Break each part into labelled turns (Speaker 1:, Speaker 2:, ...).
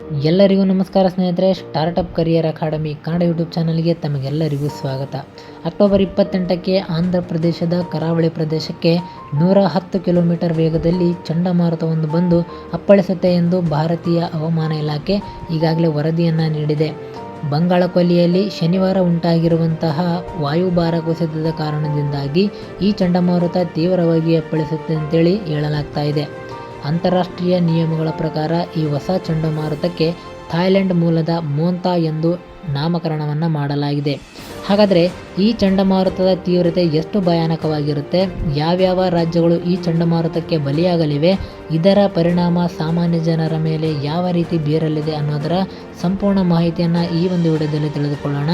Speaker 1: ಎಲ್ಲರಿಗೂ ನಮಸ್ಕಾರ ಸ್ನೇಹಿತರೆ startup career academy Kannada YouTube ಚಾನಲ್ಗೆ ತಮಗೆಲ್ಲರಿಗೂ ಸ್ವಾಗತ. ಅಕ್ಟೋಬರ್ ಇಪ್ಪತ್ತೆಂಟಕ್ಕೆ ಆಂಧ್ರ ಪ್ರದೇಶದ ಕರಾವಳಿ ಪ್ರದೇಶಕ್ಕೆ ನೂರ ಹತ್ತು ಕಿಲೋಮೀಟರ್ ವೇಗದಲ್ಲಿ ಚಂಡಮಾರುತವೊಂದು ಬಂದು ಅಪ್ಪಳಿಸುತ್ತೆ ಎಂದು ಭಾರತೀಯ ಹವಾಮಾನ ಇಲಾಖೆ ಈಗಾಗಲೇ ವರದಿಯನ್ನು ನೀಡಿದೆ. ಬಂಗಾಳ ಕೊಲ್ಲಿಯಲ್ಲಿ ಶನಿವಾರ ಉಂಟಾಗಿರುವಂತಹ ವಾಯುಭಾರ ಕುಸಿತದ ಕಾರಣದಿಂದಾಗಿ ಈ ಚಂಡಮಾರುತ ತೀವ್ರವಾಗಿ ಅಪ್ಪಳಿಸುತ್ತೆ ಅಂತೇಳಿ ಹೇಳಲಾಗ್ತಾ ಇದೆ. ಅಂತಾರಾಷ್ಟ್ರೀಯ ನಿಯಮಗಳ ಪ್ರಕಾರ ಈ ಹೊಸ ಚಂಡಮಾರುತಕ್ಕೆ ಥಾಯ್ಲೆಂಡ್ ಮೂಲದ ಮೋಂತಾ ಎಂದು ನಾಮಕರಣವನ್ನು ಮಾಡಲಾಗಿದೆ. ಹಾಗಾದರೆ ಈ ಚಂಡಮಾರುತದ ತೀವ್ರತೆ ಎಷ್ಟು ಭಯಾನಕವಾಗಿರುತ್ತೆ? ಯಾವ್ಯಾವ ರಾಜ್ಯಗಳು ಈ ಚಂಡಮಾರುತಕ್ಕೆ ಬಲಿಯಾಗಲಿವೆ? ಇದರ ಪರಿಣಾಮ ಸಾಮಾನ್ಯ ಜನರ ಮೇಲೆ ಯಾವ ರೀತಿ ಬೀರಲಿದೆ ಅನ್ನೋದರ ಸಂಪೂರ್ಣ ಮಾಹಿತಿಯನ್ನು ಈ ಒಂದು ವಿಡಿಯೋದಲ್ಲಿ ತಿಳಿದುಕೊಳ್ಳೋಣ.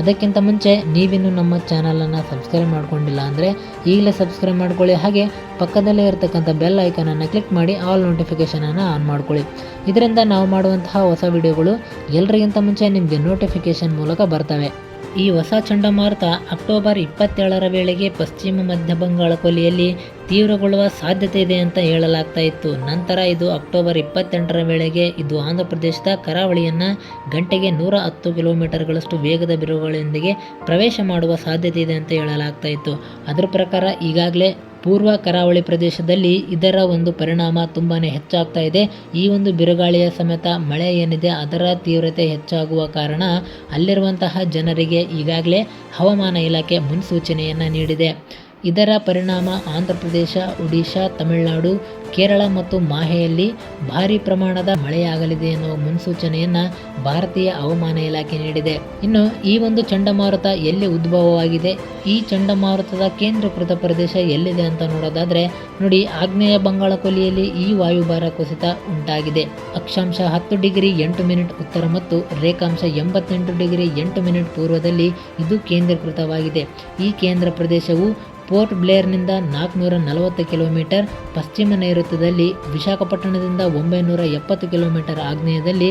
Speaker 1: ಅದಕ್ಕಿಂತ ಮುಂಚೆ ನೀವಿನ್ನೂ ನಮ್ಮ ಚಾನಲನ್ನು ಸಬ್ಸ್ಕ್ರೈಬ್ ಮಾಡ್ಕೊಂಡಿಲ್ಲ ಅಂದರೆ ಈಗಲೇ ಸಬ್ಸ್ಕ್ರೈಬ್ ಮಾಡ್ಕೊಳ್ಳಿ. ಹಾಗೆ ಪಕ್ಕದಲ್ಲೇ ಇರತಕ್ಕಂಥ ಬೆಲ್ ಐಕನನ್ನು ಕ್ಲಿಕ್ ಮಾಡಿ ಆಲ್ ನೋಟಿಫಿಕೇಷನನ್ನು ಆನ್ ಮಾಡ್ಕೊಳ್ಳಿ. ಇದರಿಂದ ನಾವು ಮಾಡುವಂತಹ ಹೊಸ ವಿಡಿಯೋಗಳು ಎಲ್ಲರಿಗಿಂತ ಮುಂಚೆ ನಿಮಗೆ ನೋಟಿಫಿಕೇಷನ್ ಮೂಲಕ ಬರ್ತವೆ. ಈ ಹೊಸ ಚಂಡಮಾರುತ ಅಕ್ಟೋಬರ್ ಇಪ್ಪತ್ತೇಳರ ವೇಳೆಗೆ ಪಶ್ಚಿಮ ಮಧ್ಯ ಬಂಗಾಳ ಕೊಲೆಯಲ್ಲಿ ತೀವ್ರಗೊಳ್ಳುವ ಸಾಧ್ಯತೆ ಇದೆ ಅಂತ ಹೇಳಲಾಗ್ತಾ ಇತ್ತು. ನಂತರ ಇದು ಅಕ್ಟೋಬರ್ ಇಪ್ಪತ್ತೆಂಟರ ವೇಳೆಗೆ ಇದು ಆಂಧ್ರ ಪ್ರದೇಶದ ಕರಾವಳಿಯನ್ನು ಗಂಟೆಗೆ ನೂರ ಹತ್ತು ಕಿಲೋಮೀಟರ್ಗಳಷ್ಟು ವೇಗದ ಬಿರುಗಳೊಂದಿಗೆ ಪ್ರವೇಶ ಮಾಡುವ ಸಾಧ್ಯತೆ ಇದೆ ಅಂತ ಹೇಳಲಾಗ್ತಾ ಇತ್ತು. ಅದರ ಪ್ರಕಾರ ಈಗಾಗಲೇ ಪೂರ್ವ ಕರಾವಳಿ ಪ್ರದೇಶದಲ್ಲಿ ಇದರ ಒಂದು ಪರಿಣಾಮ ತುಂಬಾ ಹೆಚ್ಚಾಗ್ತಾ ಇದೆ. ಈ ಒಂದು ಬಿರುಗಾಳಿಯ ಸಮೇತ ಮಳೆ ಏನಿದೆ, ಅದರ ತೀವ್ರತೆ ಹೆಚ್ಚಾಗುವ ಕಾರಣ ಅಲ್ಲಿರುವಂತಹ ಜನರಿಗೆ ಈಗಾಗಲೇ ಹವಾಮಾನ ಇಲಾಖೆ ಮುನ್ಸೂಚನೆಯನ್ನು ನೀಡಿದೆ. ಇದರ ಪರಿಣಾಮ ಆಂಧ್ರಪ್ರದೇಶ, ಒಡಿಶಾ, ತಮಿಳುನಾಡು, ಕೇರಳ ಮತ್ತು ಮಾಹೆಯಲ್ಲಿ ಭಾರಿ ಪ್ರಮಾಣದ ಮಳೆಯಾಗಲಿದೆ ಎನ್ನುವ ಮುನ್ಸೂಚನೆಯನ್ನು ಭಾರತೀಯ ಹವಾಮಾನ ಇಲಾಖೆ ನೀಡಿದೆ. ಇನ್ನು ಈ ಒಂದು ಚಂಡಮಾರುತ ಎಲ್ಲಿ ಉದ್ಭವವಾಗಿದೆ? ಈ ಚಂಡಮಾರುತದ ಕೇಂದ್ರೀಕೃತ ಪ್ರದೇಶ ಎಲ್ಲಿದೆ ಅಂತ ನೋಡೋದಾದ್ರೆ, ನೋಡಿ ಆಗ್ನೇಯ ಬಂಗಾಳ ಕೊಲ್ಲಿಯಲ್ಲಿ ಈ ವಾಯುಭಾರ ಕುಸಿತ ಉಂಟಾಗಿದೆ. ಅಕ್ಷಾಂಶ ಹತ್ತು ಡಿಗ್ರಿ ಎಂಟು ಮಿನಿಟ್ ಉತ್ತರ ಮತ್ತು ರೇಖಾಂಶ ಎಂಬತ್ತೆಂಟು ಡಿಗ್ರಿ ಎಂಟು ಮಿನಿಟ್ ಪೂರ್ವದಲ್ಲಿ ಇದು ಕೇಂದ್ರೀಕೃತವಾಗಿದೆ. ಈ ಕೇಂದ್ರ ಪ್ರದೇಶವು ಪೋರ್ಟ್ ಬ್ಲೇರ್ನಿಂದ ನಾಲ್ಕುನೂರ ನಲವತ್ತು ಕಿಲೋಮೀಟರ್, ಪಶ್ಚಿಮ ನೈಋತ್ಯದಲ್ಲಿ ವಿಶಾಖಪಟ್ಟಣದಿಂದ ಒಂಬೈನೂರ ಎಪ್ಪತ್ತು ಕಿಲೋಮೀಟರ್ ಆಗ್ನೇಯದಲ್ಲಿ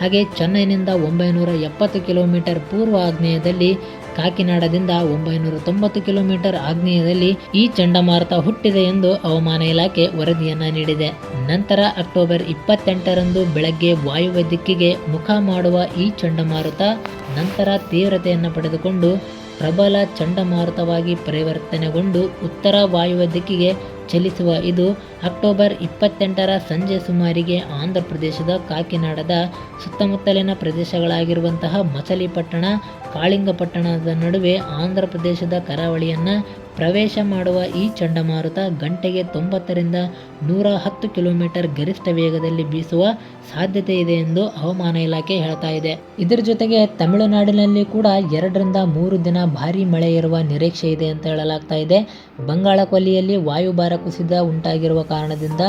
Speaker 1: ಹಾಗೆ ಚೆನ್ನೈನಿಂದ ಒಂಬೈನೂರ ಎಪ್ಪತ್ತು ಕಿಲೋಮೀಟರ್ ಪೂರ್ವ ಆಗ್ನೇಯದಲ್ಲಿ ಕಾಕಿನಾಡದಿಂದ ಒಂಬೈನೂರ ತೊಂಬತ್ತು ಕಿಲೋಮೀಟರ್ ಆಗ್ನೇಯದಲ್ಲಿ ಈ ಚಂಡಮಾರುತ ಹುಟ್ಟಿದೆ ಎಂದು ಹವಾಮಾನ ಇಲಾಖೆ ವರದಿಯನ್ನು ನೀಡಿದೆ. ನಂತರ ಅಕ್ಟೋಬರ್ ಇಪ್ಪತ್ತೆಂಟರಂದು ಬೆಳಗ್ಗೆ ವಾಯುವ್ಯ ದಿಕ್ಕಿಗೆ ಮುಖ ಮಾಡುವ ಈ ಚಂಡಮಾರುತ ನಂತರ ತೀವ್ರತೆಯನ್ನು ಪಡೆದುಕೊಂಡು ಪ್ರಬಲ ಚಂಡಮಾರುತವಾಗಿ ಪರಿವರ್ತನೆಗೊಂಡು ಉತ್ತರ ವಾಯುವ್ಯ ದಿಕ್ಕಿಗೆ ಚಲಿಸುವ ಇದು ಅಕ್ಟೋಬರ್ ಇಪ್ಪತ್ತೆಂಟರ ಸಂಜೆ ಸುಮಾರಿಗೆ ಆಂಧ್ರ ಪ್ರದೇಶದ ಕಾಕಿನಾಡದ ಸುತ್ತಮುತ್ತಲಿನ ಪ್ರದೇಶಗಳಾಗಿರುವಂತಹ ಮಚಲಿಪಟ್ಟಣ ಕಾಳಿಂಗಪಟ್ಟಣದ ನಡುವೆ ಆಂಧ್ರ ಪ್ರದೇಶದ ಕರಾವಳಿಯನ್ನು ಪ್ರವೇಶ ಮಾಡುವ ಈ ಚಂಡಮಾರುತ ಗಂಟೆಗೆ ತೊಂಬತ್ತರಿಂದ ನೂರ ಹತ್ತು ಕಿಲೋಮೀಟರ್ ಗರಿಷ್ಠ ವೇಗದಲ್ಲಿ ಬೀಸುವ ಸಾಧ್ಯತೆ ಇದೆ ಎಂದು ಹವಾಮಾನ ಇಲಾಖೆ ಹೇಳ್ತಾ ಇದೆ. ಇದರ ಜೊತೆಗೆ ತಮಿಳುನಾಡಿನಲ್ಲಿ ಕೂಡ ಎರಡರಿಂದ ಮೂರು ದಿನ ಭಾರಿ ಮಳೆ ಇರುವ ನಿರೀಕ್ಷೆ ಇದೆ ಅಂತ ಹೇಳಲಾಗ್ತಾ ಇದೆ. ಬಂಗಾಳ ಕೊಲ್ಲಿಯಲ್ಲಿ ವಾಯುಭಾರ ಕುಸಿತ ಉಂಟಾಗಿರುವ ಕಾರಣದಿಂದ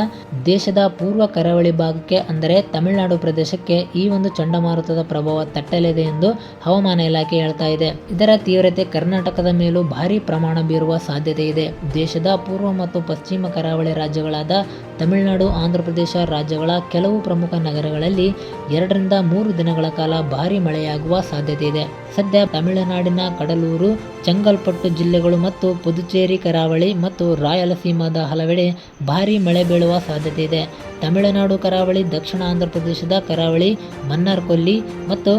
Speaker 1: ದೇಶದ ಪೂರ್ವ ಕರಾವಳಿ ಭಾಗಕ್ಕೆ, ಅಂದರೆ ತಮಿಳುನಾಡು ಪ್ರದೇಶಕ್ಕೆ ಈ ಒಂದು ಚಂಡಮಾರುತದ ಪ್ರಭಾವ ತಟ್ಟಲಿದೆ ಎಂದು ಹವಾಮಾನ ಇಲಾಖೆ ಹೇಳ್ತಾ ಇದೆ. ಇದರ ತೀವ್ರತೆ ಕರ್ನಾಟಕದ ಮೇಲೂ ಭಾರಿ ಪ್ರಮಾಣ ಬೀರುವ ಸಾಧ್ಯತೆ ಇದೆ. ದೇಶದ ಪೂರ್ವ ಮತ್ತು ಪಶ್ಚಿಮ ಕರಾವಳಿ ರಾಜ್ಯಗಳಾದ ತಮಿಳುನಾಡು ಆಂಧ್ರಪ್ರದೇಶ ರಾಜ್ಯಗಳ ಕೆಲವು ಪ್ರಮುಖ ನಗರಗಳಲ್ಲಿ ಎರಡರಿಂದ ಮೂರು ದಿನಗಳ ಕಾಲ ಭಾರೀ ಮಳೆಯಾಗುವ ಸಾಧ್ಯತೆ ಇದೆ. ಸದ್ಯ ತಮಿಳುನಾಡಿನ ಕಡಲೂರು, ಚಂಗಲ್ಪಟ್ಟು ಜಿಲ್ಲೆಗಳು ಮತ್ತು ಪುದುಚೇರಿ, ಕರಾವಳಿ ಮತ್ತು ರಾಯಲಸೀಮಾದ ಹಲವೆಡೆ ಭಾರೀ ಮಳೆ ಬೀಳುವ ಸಾಧ್ಯತೆ ಇದೆ. ತಮಿಳುನಾಡು ಕರಾವಳಿ, ದಕ್ಷಿಣ ಆಂಧ್ರ ಪ್ರದೇಶದ ಕರಾವಳಿ, ಮನ್ನಾರ್ಕೊಲ್ಲಿ ಮತ್ತು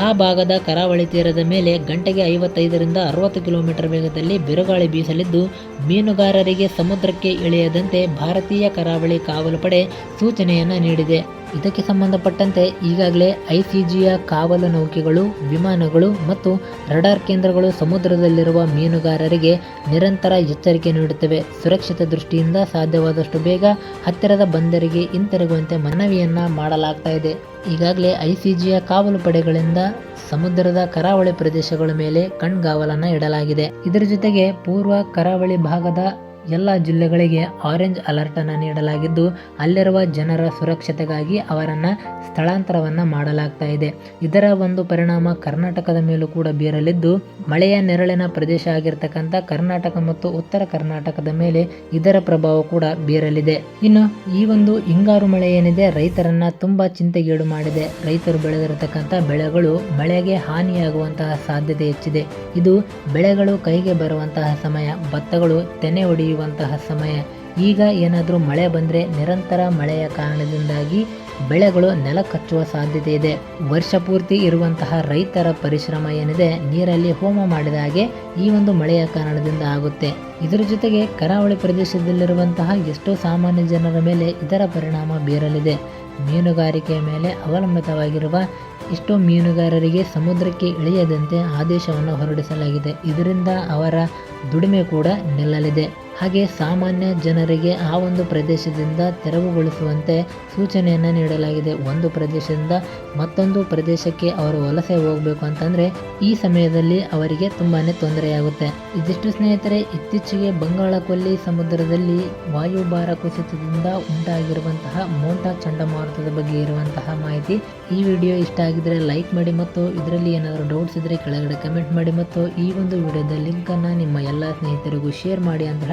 Speaker 1: ಆ ಭಾಗದ ಕರಾವಳಿ ತೀರದ ಮೇಲೆ ಗಂಟೆಗೆ ಐವತ್ತೈದರಿಂದ ಅರವತ್ತು ಕಿಲೋಮೀಟರ್ ವೇಗದಲ್ಲಿ ಬಿರುಗಾಳಿ ಬೀಸಲಿದ್ದು, ಮೀನುಗಾರರಿಗೆ ಸಮುದ್ರಕ್ಕೆ ಇಳಿಯದಂತೆ ಭಾರತೀಯ ಕರಾವಳಿ ಕಾವಲು ಪಡೆ ಸೂಚನೆಯನ್ನು ನೀಡಿದೆ. ಇದಕ್ಕೆ ಸಂಬಂಧಪಟ್ಟಂತೆ ಈಗಾಗಲೇ ಐಸಿಜಿಯ ಕಾವಲು ನೌಕೆಗಳು, ವಿಮಾನಗಳು ಮತ್ತು ರಡಾರ್ ಕೇಂದ್ರಗಳು ಸಮುದ್ರದಲ್ಲಿರುವ ಮೀನುಗಾರರಿಗೆ ನಿರಂತರ ಎಚ್ಚರಿಕೆ ನೀಡುತ್ತವೆ. ಸುರಕ್ಷಿತ ದೃಷ್ಟಿಯಿಂದ ಸಾಧ್ಯವಾದಷ್ಟು ಬೇಗ ಹತ್ತಿರದ ಬಂದರಿಗೆ ಹಿಂತಿರುಗುವಂತೆ ಮನವಿಯನ್ನ ಮಾಡಲಾಗ್ತಾ ಇದೆ. ಈಗಾಗಲೇ ಐಸಿಜಿಯ ಕಾವಲು ಪಡೆಗಳಿಂದ ಸಮುದ್ರದ ಕರಾವಳಿ ಪ್ರದೇಶಗಳ ಮೇಲೆ ಕಣ್ಗಾವಲನ್ನು ಇಡಲಾಗಿದೆ. ಇದರ ಜೊತೆಗೆ ಪೂರ್ವ ಕರಾವಳಿ ಭಾಗದ ಎಲ್ಲ ಜಿಲ್ಲೆಗಳಿಗೆ ಆರೆಂಜ್ ಅಲರ್ಟ್ ಅನ್ನು ನೀಡಲಾಗಿದ್ದು, ಅಲ್ಲಿರುವ ಜನರ ಸುರಕ್ಷತೆಗಾಗಿ ಅವರನ್ನು ಸ್ಥಳಾಂತರವನ್ನು ಮಾಡಲಾಗ್ತಾ ಇದೆ. ಇದರ ಒಂದು ಪರಿಣಾಮ ಕರ್ನಾಟಕದ ಮೇಲೂ ಕೂಡ ಬೀರಲಿದ್ದು, ಮಳೆಯ ನೆರಳಿನ ಪ್ರದೇಶ ಆಗಿರ್ತಕ್ಕಂಥ ಕರ್ನಾಟಕ ಮತ್ತು ಉತ್ತರ ಕರ್ನಾಟಕದ ಮೇಲೆ ಇದರ ಪ್ರಭಾವ ಕೂಡ ಬೀರಲಿದೆ. ಇನ್ನು ಈ ಒಂದು ಹಿಂಗಾರು ಮಳೆ ಏನಿದೆ, ರೈತರನ್ನ ತುಂಬಾ ಚಿಂತೆಗೀಡು ಮಾಡಿದೆ. ರೈತರು ಬೆಳೆದಿರತಕ್ಕಂಥ ಬೆಳೆಗಳು ಮಳೆಗೆ ಹಾನಿಯಾಗುವಂತಹ ಸಾಧ್ಯತೆ ಹೆಚ್ಚಿದೆ. ಇದು ಬೆಳೆಗಳು ಕೈಗೆ ಬರುವಂತಹ ಸಮಯ, ಭತ್ತಗಳು ತೆನೆ ಹೊಡೆಯುವಂತಹ ಸಮಯ. ಈಗ ಏನಾದರೂ ಮಳೆ ಬಂದರೆ ನಿರಂತರ ಮಳೆಯ ಕಾರಣದಿಂದಾಗಿ ಬೆಳೆಗಳು ನೆಲ ಕಚ್ಚುವ ಸಾಧ್ಯತೆ ಇದೆ. ವರ್ಷ ಪೂರ್ತಿ ಇರುವಂತಹ ರೈತರ ಪರಿಶ್ರಮ ಏನಿದೆ, ನೀರಲ್ಲಿ ಹೋಮ ಮಾಡಿದ ಹಾಗೆ ಈ ಒಂದು ಮಳೆಯ ಕಾರಣದಿಂದ ಆಗುತ್ತೆ. ಇದರ ಜೊತೆಗೆ ಕರಾವಳಿ ಪ್ರದೇಶದಲ್ಲಿರುವಂತಹ ಎಷ್ಟೋ ಸಾಮಾನ್ಯ ಜನರ ಮೇಲೆ ಇದರ ಪರಿಣಾಮ ಬೀರಲಿದೆ. ಮೀನುಗಾರಿಕೆಯ ಮೇಲೆ ಅವಲಂಬಿತವಾಗಿರುವ ಎಷ್ಟೋ ಮೀನುಗಾರರಿಗೆ ಸಮುದ್ರಕ್ಕೆ ಇಳಿಯದಂತೆ ಆದೇಶವನ್ನು ಹೊರಡಿಸಲಾಗಿದೆ. ಇದರಿಂದ ಅವರ ದುಡಿಮೆ ಕೂಡ ನಿಲ್ಲಲಿದೆ. ಹಾಗೆ ಸಾಮಾನ್ಯ ಜನರಿಗೆ ಆ ಒಂದು ಪ್ರದೇಶದಿಂದ ತೆರವುಗೊಳಿಸುವಂತೆ ಸೂಚನೆಯನ್ನು ನೀಡಲಾಗಿದೆ. ಒಂದು ಪ್ರದೇಶದಿಂದ ಮತ್ತೊಂದು ಪ್ರದೇಶಕ್ಕೆ ಅವರು ವಲಸೆ ಹೋಗಬೇಕು ಅಂತಂದರೆ ಈ ಸಮಯದಲ್ಲಿ ಅವರಿಗೆ ತುಂಬಾ ತೊಂದರೆಯಾಗುತ್ತೆ. ಇದಿಷ್ಟು ಸ್ನೇಹಿತರೆ, ಇತ್ತೀಚೆಗೆ ಬಂಗಾಳ ಕೊಲ್ಲಿ ಸಮುದ್ರದಲ್ಲಿ ವಾಯುಭಾರ ಕುಸಿತದಿಂದ ಉಂಟಾಗಿರುವಂತಹ ಮೋಂಟಾ ಚಂಡಮಾರುತದ ಬಗ್ಗೆ ಇರುವಂತಹ ಮಾಹಿತಿ. ಈ ವಿಡಿಯೋ ಇಷ್ಟ ಆಗಿದ್ರೆ ಲೈಕ್ ಮಾಡಿ ಮತ್ತು ಇದರಲ್ಲಿ ಏನಾದರೂ ಡೌಟ್ಸ್ ಇದ್ರೆ ಕೆಳಗಡೆ ಕಮೆಂಟ್ ಮಾಡಿ ಮತ್ತು ಈ ಒಂದು ವಿಡಿಯೋದ ಲಿಂಕನ್ನು ನಿಮ್ಮ ಎಲ್ಲ ಸ್ನೇಹಿತರಿಗೂ ಶೇರ್ ಮಾಡಿ ಅಂತ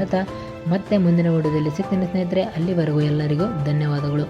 Speaker 1: ಮತ್ತೆ ಮುಂದಿನ ವಿಡಿಯೋದಲ್ಲಿ ಸಿಗ್ತೀನಿ ಸ್ನೇಹಿತರೆ ಅಲ್ಲಿವರೆಗೂ ಎಲ್ಲರಿಗೂ ಧನ್ಯವಾದಗಳು.